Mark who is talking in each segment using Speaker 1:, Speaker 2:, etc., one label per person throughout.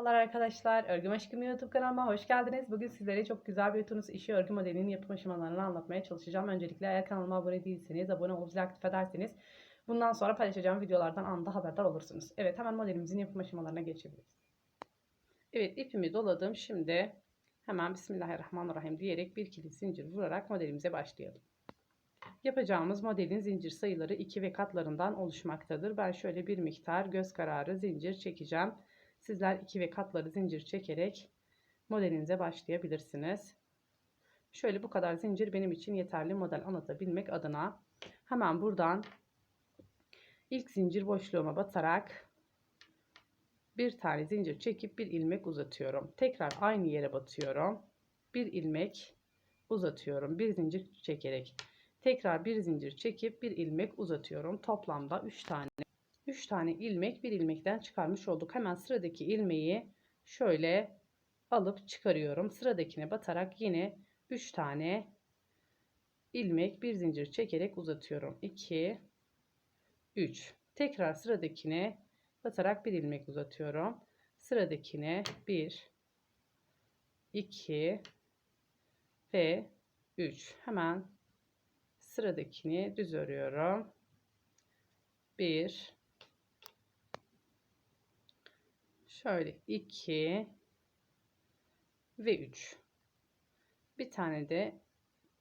Speaker 1: Merhabalar arkadaşlar. Örgüm Aşkım YouTube kanalıma hoş geldiniz. Bugün sizlere çok güzel bir tunus işi örgü modelinin yapım aşamalarını anlatmaya çalışacağım. Öncelikle eğer kanalıma abone değilseniz abone olup zil aktif ederseniz bundan sonra paylaşacağım videolardan anında haberdar olursunuz. Evet hemen modelimizin yapım aşamalarına geçebiliriz. Evet ipimi doladım. Şimdi hemen Bismillahirrahmanirrahim diyerek bir ikili zincir vurarak modelimize başlayalım. Yapacağımız modelin zincir sayıları 2 ve katlarından oluşmaktadır. Ben şöyle bir miktar göz kararı zincir çekeceğim. Sizler 2 ve katları zincir çekerek modelinize başlayabilirsiniz. Şöyle bu kadar zincir benim için yeterli model anlatabilmek adına hemen buradan ilk zincir boşluğuma batarak bir tane zincir çekip bir ilmek uzatıyorum. Tekrar aynı yere batıyorum. Bir ilmek uzatıyorum. Bir zincir çekerek. Tekrar bir zincir çekip bir ilmek uzatıyorum. Toplamda 3 tane 3 tane ilmek bir ilmekten çıkarmış olduk. Hemen sıradaki ilmeği şöyle alıp çıkarıyorum. Sıradakine batarak yine 3 tane ilmek bir zincir çekerek uzatıyorum. 2 3 tekrar sıradakine batarak bir ilmek uzatıyorum. Sıradakine 1 2 ve 3 hemen sıradakini düz örüyorum. 1 Şöyle 2 ve 3. Bir tane de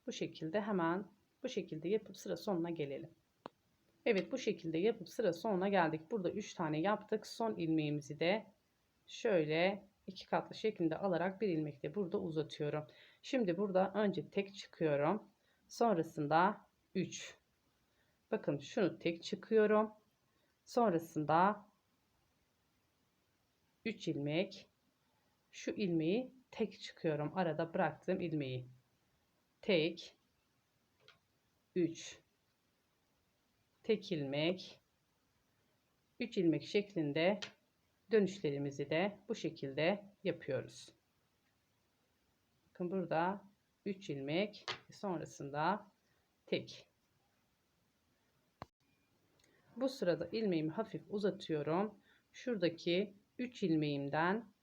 Speaker 1: bu şekilde hemen bu şekilde yapıp sıra sonuna gelelim. Evet bu şekilde yapıp sıra sonuna geldik. Burada 3 tane yaptık. Son ilmeğimizi de şöyle iki katlı şeklinde alarak bir ilmekle burada uzatıyorum. Şimdi burada önce tek çıkıyorum. Sonrasında 3. Bakın şunu tek çıkıyorum. Sonrasında 3 ilmek şu ilmeği tek çıkıyorum arada bıraktığım ilmeği tek 3 tek ilmek 3 ilmek şeklinde dönüşlerimizi de bu şekilde yapıyoruz. Bakın burada 3 ilmek sonrasında tek. Bu sırada ilmeğimi hafif uzatıyorum. Şuradaki 3 ilmeğimden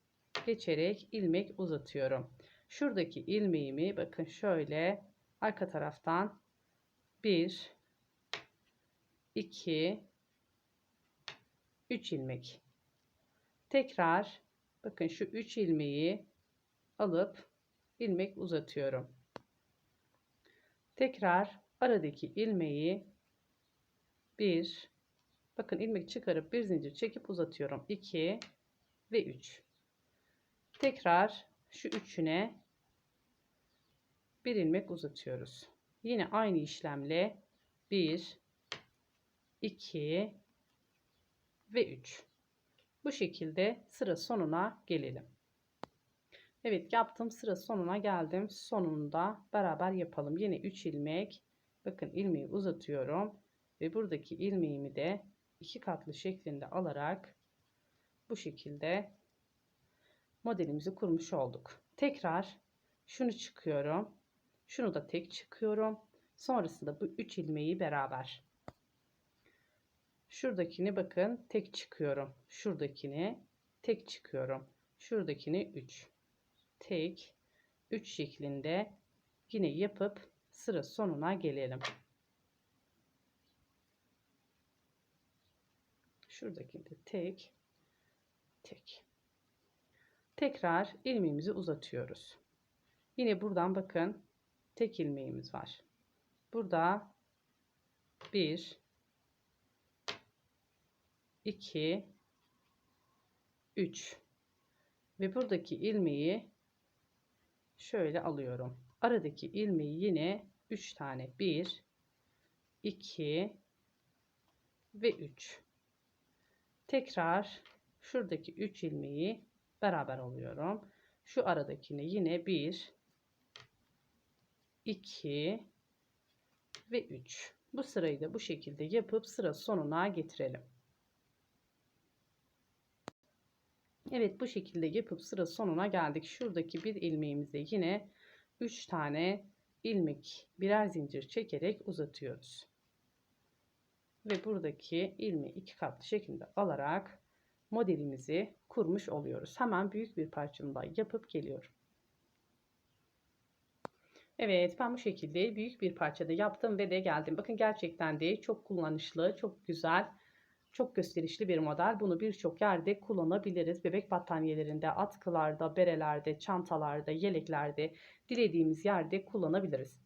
Speaker 1: geçerek ilmek uzatıyorum. Şuradaki ilmeğimi bakın şöyle arka taraftan 1 2 3 ilmek. Tekrar bakın şu 3 ilmeği alıp ilmek uzatıyorum. Tekrar aradaki ilmeği 1 bakın ilmek çıkarıp bir zincir çekip uzatıyorum. 2 ve 3. Tekrar şu üçüne bir ilmek uzatıyoruz. Yine aynı işlemle 1 2 ve 3. Bu şekilde sıra sonuna gelelim. Evet yaptım sıra sonuna geldim. Sonunda beraber yapalım. Yine 3 ilmek. Bakın ilmeği uzatıyorum ve buradaki ilmeğimi de iki katlı şeklinde alarak bu şekilde modelimizi kurmuş olduk. Tekrar şunu çıkıyorum. Şunu da tek çıkıyorum. Sonrasında bu 3 ilmeği beraber. Şuradakini bakın tek çıkıyorum. Şuradakini tek çıkıyorum. Şuradakini 3. Tek 3 şeklinde yine yapıp sıra sonuna gelelim. Şuradakini de tek tek. Tekrar ilmeğimizi uzatıyoruz. Yine buradan bakın tek ilmeğimiz var. Burada 1 2 3 ve buradaki ilmeği şöyle alıyorum. Aradaki ilmeği yine 3 tane 1 2 ve 3 tekrar şuradaki 3 ilmeği beraber alıyorum. Şu aradakini yine 1 2 ve 3. Bu sırayı da bu şekilde yapıp sıra sonuna getirelim. Evet bu şekilde yapıp sıra sonuna geldik. Şuradaki bir ilmeğimize yine 3 tane ilmek birer zincir çekerek uzatıyoruz. Ve buradaki ilmeği iki katlı şeklinde alarak modelimizi kurmuş oluyoruz. Hemen büyük bir parçamda yapıp geliyorum. Evet ben bu şekilde büyük bir parçada yaptım ve de geldim. Bakın gerçekten de çok kullanışlı, çok güzel, çok gösterişli bir model. Bunu birçok yerde kullanabiliriz. Bebek battaniyelerinde, atkılarda, berelerde, çantalarda, yeleklerde dilediğimiz yerde kullanabiliriz.